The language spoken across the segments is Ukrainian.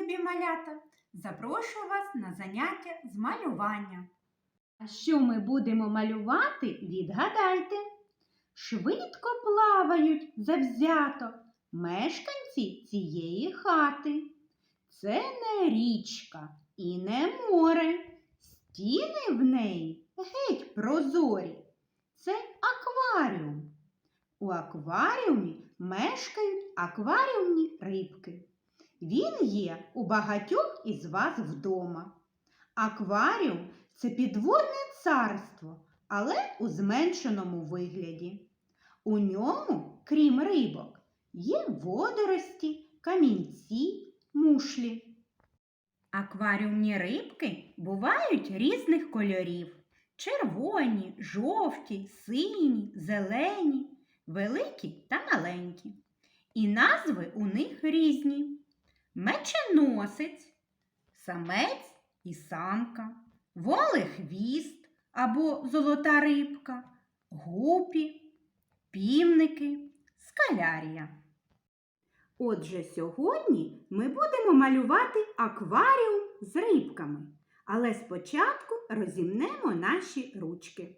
любі малята! Запрошую вас на заняття з малювання. А що ми будемо малювати, відгадайте. Швидко плавають завзято мешканці цієї хати. Це не річка і не море. Стіни в неї геть прозорі. Це акваріум. У акваріумі мешкають акваріумні рибки. Він є у багатьох із вас вдома. Акваріум це підводне царство, але у зменшеному вигляді. У ньому, крім рибок, є водорості, камінці, мушлі. Акваріумні рибки бувають різних кольорів: червоні, жовті, сині, зелені, великі та маленькі. І назви у них різні: меченосець, самець і самка, волехвіст або золота рибка, гупі, півники, скалярія. Отже, сьогодні ми будемо малювати акваріум з рибками, але спочатку розімнемо наші ручки.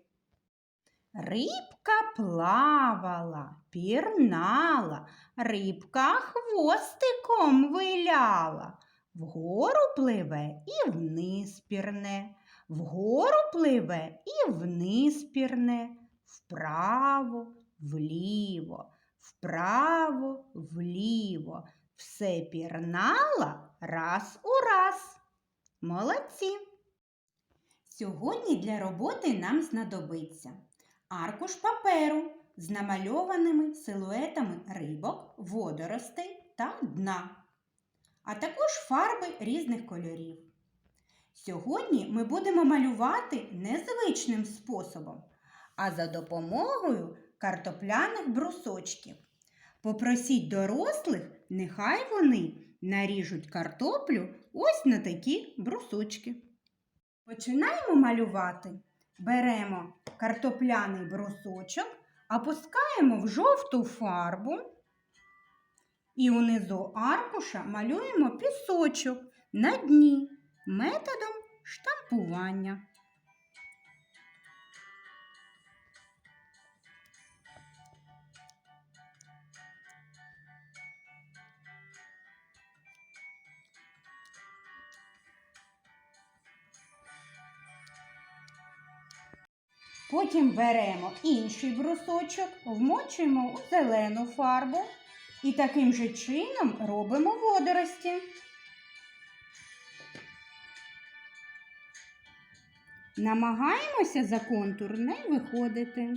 Рибка плавала, пірнала, рибка хвостиком виляла, вгору пливе і вниз пірне, вгору пливе і вниз пірне, вправо, вліво, вправо, вліво. Все пірнала раз у раз. Молодці! Сьогодні для роботи нам знадобиться аркуш паперу з намальованими силуетами рибок, водоростей та дна, а також фарби різних кольорів. Сьогодні ми будемо малювати незвичним способом, а за допомогою картопляних брусочків. Попросіть дорослих, нехай вони наріжуть картоплю ось на такі брусочки. Починаємо малювати. Беремо картопляний брусочок, опускаємо в жовту фарбу і унизу аркуша малюємо пісочок на дні методом штампування. Потім беремо інший брусочок, вмочуємо у зелену фарбу і таким же чином робимо водорості. Намагаємося за контур не виходити.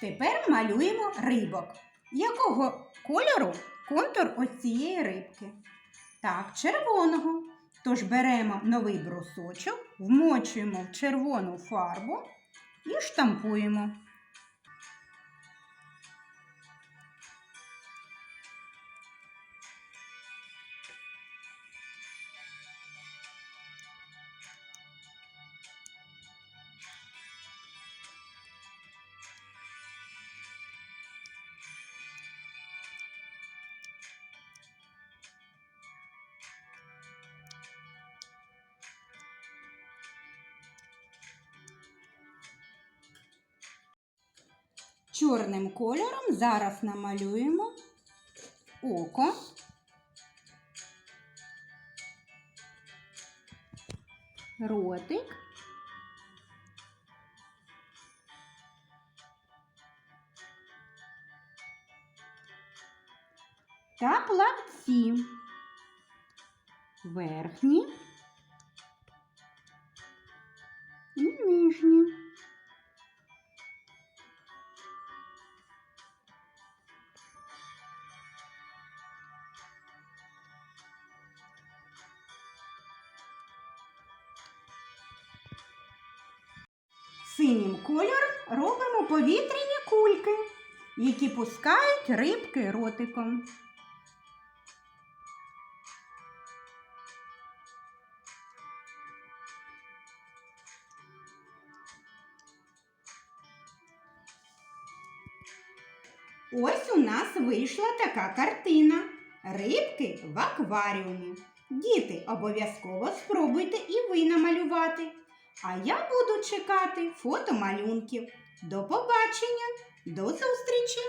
Тепер малюємо рибок. Якого кольору контур ось цієї рибки? Так, червоного. Тож беремо новий брусочок, вмочуємо в червону фарбу і штампуємо. Чорним кольором зараз намалюємо око. Ротик. Та плавці. Верхні і нижні. синім кольором робимо повітряні кульки, які пускають рибки ротиком. Ось у нас вийшла така картина. Рибки в акваріумі. Діти, обов'язково спробуйте і ви намалювати. А я буду чекати фото малюнків. До побачення, до зустрічі!